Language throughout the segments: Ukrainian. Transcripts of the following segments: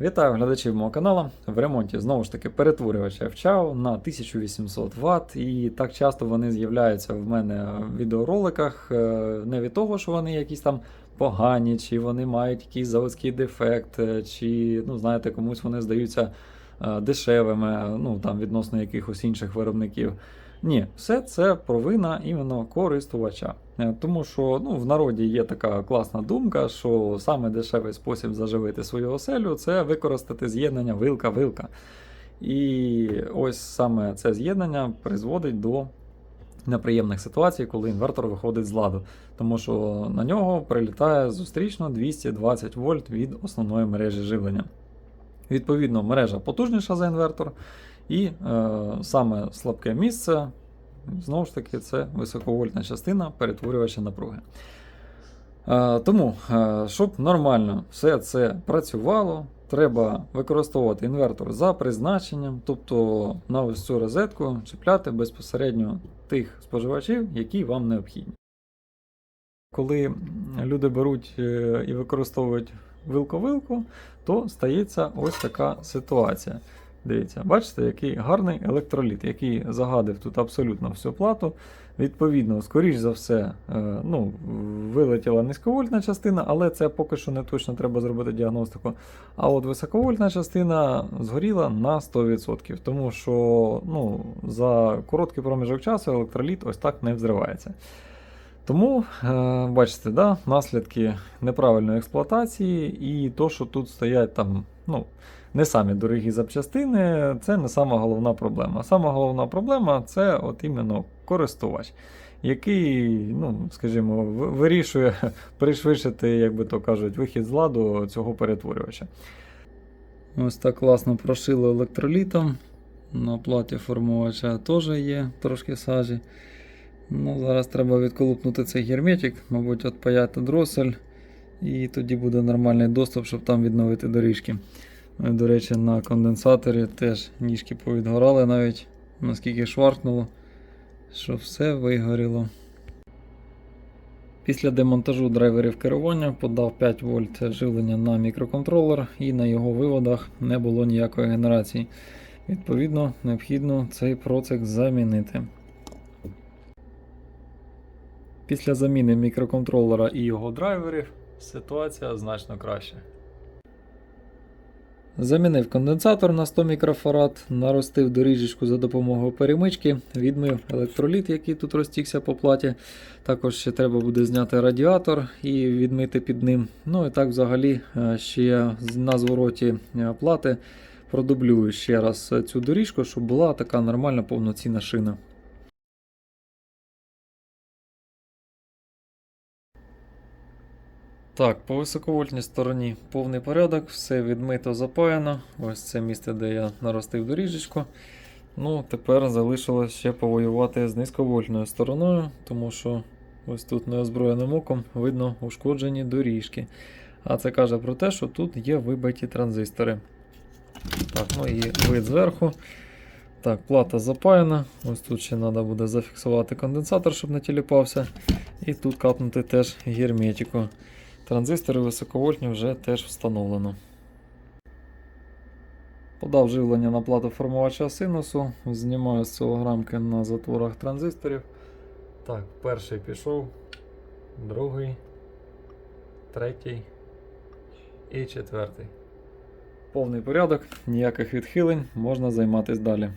Вітаю глядачів мого каналу. В ремонті знову ж таки перетворювач FCHAO на 1800 Вт. І так часто вони з'являються в мене в відеороликах. е, Не від того, що вони якісь там погані, чи вони мають якийсь заводський дефект, е, чи, ну, знаєте, комусь вони здаються дешевими, ну там відносно якихось інших виробників. Ні, все це провина іменно користувача. Е, Тому що ну, в народі є така класна думка, що саме дешевий спосіб заживити свою оселю це використати з'єднання вилка-вилка. І ось саме це з'єднання призводить до неприємних ситуацій, коли інвертор виходить з ладу, тому що на нього прилітає зустрічно 220 вольт від основної мережі живлення. Відповідно, мережа потужніша за інвертор, і е, саме слабке місце, знову ж таки, це високовольтна частина перетворювача напруги. Е, тому, е, щоб нормально все це працювало, треба використовувати інвертор за призначенням, тобто на ось цю розетку чіпляти безпосередньо тих споживачів, які вам необхідні. Коли люди беруть е, і використовують вилку-вилку, то стається ось така ситуація. Дивіться, бачите, який гарний електроліт, який загадив тут абсолютно всю плату. Відповідно, скоріш за все, е, ну, вилетіла низьковольтна частина, але це поки що не точно треба зробити діагностику. А от високовольтна частина згоріла на 100%, тому що ну, за короткий проміжок часу електроліт ось так не взривається. Тому, е, бачите, да, наслідки неправильної експлуатації і то, що тут стоять там, ну, не самі дорогі запчастини, це не сама головна проблема. Сама головна проблема це от іменно користувач, який, ну, скажімо, вирішує пришвидшити, як би то кажуть, вихід з ладу цього перетворювача. Ось так класно прошили електролітом. На платі формувача теж є трошки сажі. Ну, зараз треба відколупнути цей герметик, мабуть, отпаяти дросель, і тоді буде нормальний доступ, щоб там відновити доріжки. Е, До речі, на конденсаторі теж ніжки повідгорали навіть, наскільки шваркнуло, що все вигоріло. Після демонтажу драйверів керування подав 5 вольт живлення на мікроконтролер і на його виводах не було ніякої генерації. Відповідно, необхідно цей процик замінити. Після заміни мікроконтролера і його драйверів ситуація значно краща. Замінив конденсатор на 100 мікрофарад, наростив доріжечку за допомогою перемички, відмив електроліт, який тут розтікся по платі. Також ще треба буде зняти радіатор і відмити під ним. Ну і так взагалі е, ще на звороті е, плати продублюю ще раз е, цю доріжку, щоб була така нормальна повноцінна шина. Так, по високовольтній стороні повний порядок, все відмито запаяно. Ось це місце, де я наростив доріжечку. Ну, тепер залишилось ще повоювати з низьковольтною стороною, тому що ось тут неозброєним оком видно ушкоджені доріжки. А це каже про те, що тут є вибиті транзистори. Так, ну і вид зверху. Так, плата запаяна. Ось тут ще треба буде зафіксувати конденсатор, щоб не тіліпався. І тут капнути теж герметику. Транзистори високовольтні вже теж встановлено. Подав живлення на плату формувача синусу. Знімаю осцилограмки на затворах транзисторів. Так, перший пішов, другий, третій і четвертий. Повний порядок, ніяких відхилень, можна займатися далі.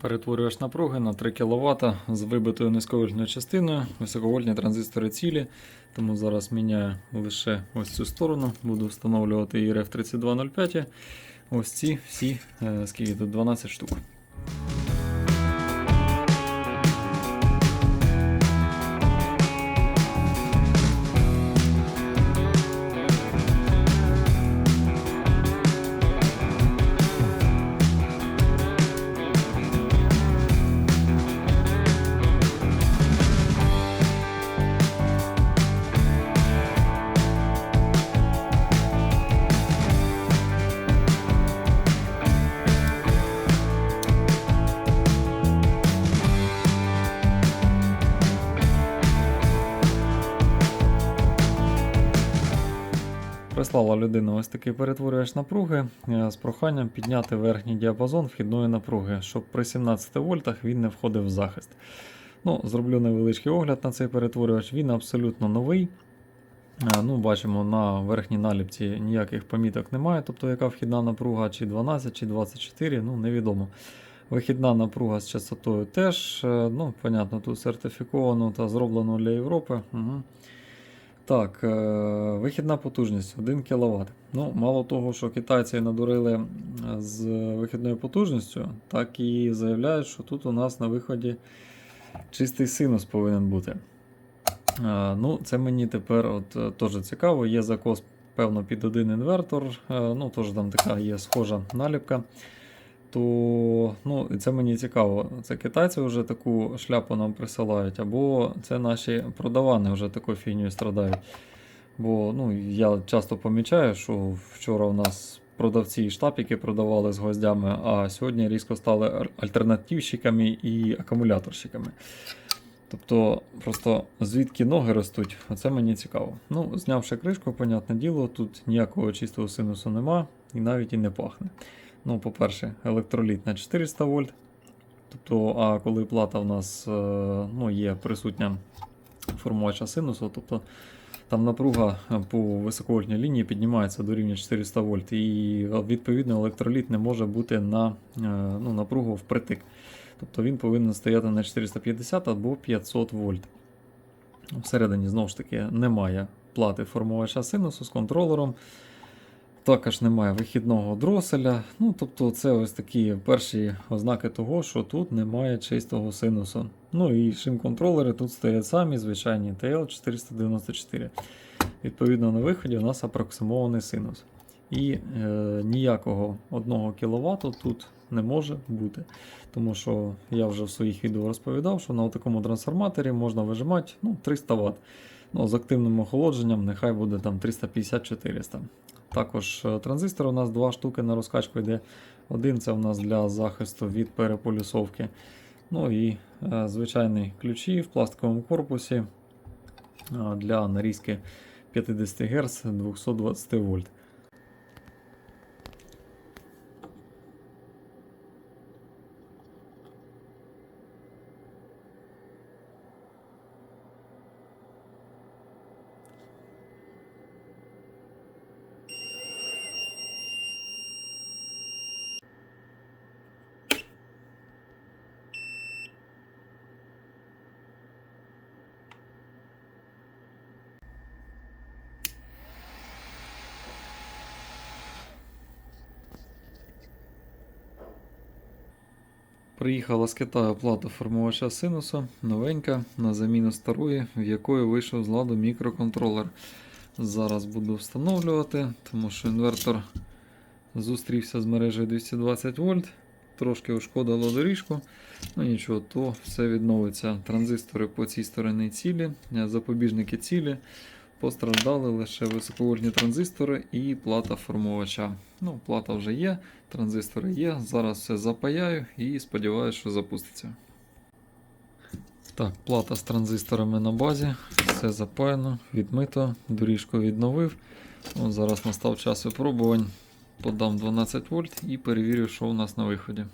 Перетворюєш напруги на 3 кВт з вибитою низьковольтною частиною, високовольтні транзистори цілі. Тому зараз міняю лише ось цю сторону. Буду встановлювати IRF 3205. Ось ці всі, е, скільки тут 12 штук. Прислала людина ось такий перетворювач напруги е, з проханням підняти верхній діапазон вхідної напруги, щоб при 17 вольтах він не входив в захист. Ну, Зроблю невеличкий огляд на цей перетворювач. Він абсолютно новий. Е, Ну, Бачимо, на верхній наліпці ніяких поміток немає, тобто яка вхідна напруга, чи 12, чи 24, ну невідомо. Вихідна напруга з частотою теж. е, Ну, понятно, тут сертифіковано та зроблено для Європи. Угу. Так, е, вихідна потужність 1 кВт. Ну, мало того, що китайці надурили з вихідною потужністю, так і заявляють, що тут у нас на виході чистий синус повинен бути. Е, Ну, це мені тепер от, е, теж цікаво. Є закос, певно, під один інвертор. е, Ну, теж там така є схожа наліпка. То ну, це мені цікаво. Це китайці вже таку шляпу нам присилають, або це наші продавани вже такою фігнею страдають. Бо ну, я часто помічаю, що вчора у нас продавці штапіки продавали з гвоздями, а сьогодні різко стали альтернативщиками і акумуляторщиками. Тобто, просто звідки ноги ростуть, оце мені цікаво. Ну, знявши кришку, понятне діло, тут ніякого чистого синусу нема і навіть і не пахне. Ну, по-перше, електроліт на 400 вольт. Тобто, а коли плата в нас е, ну, є присутня формувача синусу, тобто там напруга по високовольтній лінії піднімається до рівня 400 вольт, і відповідно електроліт не може бути на е, ну, напругу впритик. Тобто він повинен стояти на 450 або 500 вольт. Всередині, знову ж таки, немає плати формувача синусу з контролером. Також немає вихідного дроселя. Ну, тобто, це ось такі перші ознаки того, що тут немає чистого синусу. Ну і шим-контролери тут стоять самі, звичайні TL494. Відповідно, на виході у нас апроксимований синус. І е, ніякого 1 кВт тут не може бути. Тому що я вже в своїх відео розповідав, що на такому трансформаторі можна вижимати ну, 300 Вт. Ну, з активним охолодженням нехай буде там 350-400. Також е, транзистор у нас два штуки на розкачку йде. Один це у нас для захисту від переполюсовки. Ну і е, звичайні ключі в пластиковому корпусі е, для нарізки 50 Гц 220 вольт. Приїхала з Китаю плата формувача синусу, новенька, на заміну старої, в якої вийшов з ладу мікроконтролер. Зараз буду встановлювати, тому що інвертор зустрівся з мережею 220 вольт, трошки ушкодило доріжку. Ну нічого, то все відновиться. Транзистори по цій стороні цілі, запобіжники цілі. Постраждали лише високовольтні транзистори і плата формувача. Ну, плата вже є, транзистори є. Зараз все запаяю і сподіваюся, що запуститься. Так, плата з транзисторами на базі. Все запаяно, відмито, доріжку відновив. От зараз настав час випробувань. Подам 12 вольт і перевірю, що у нас на виході.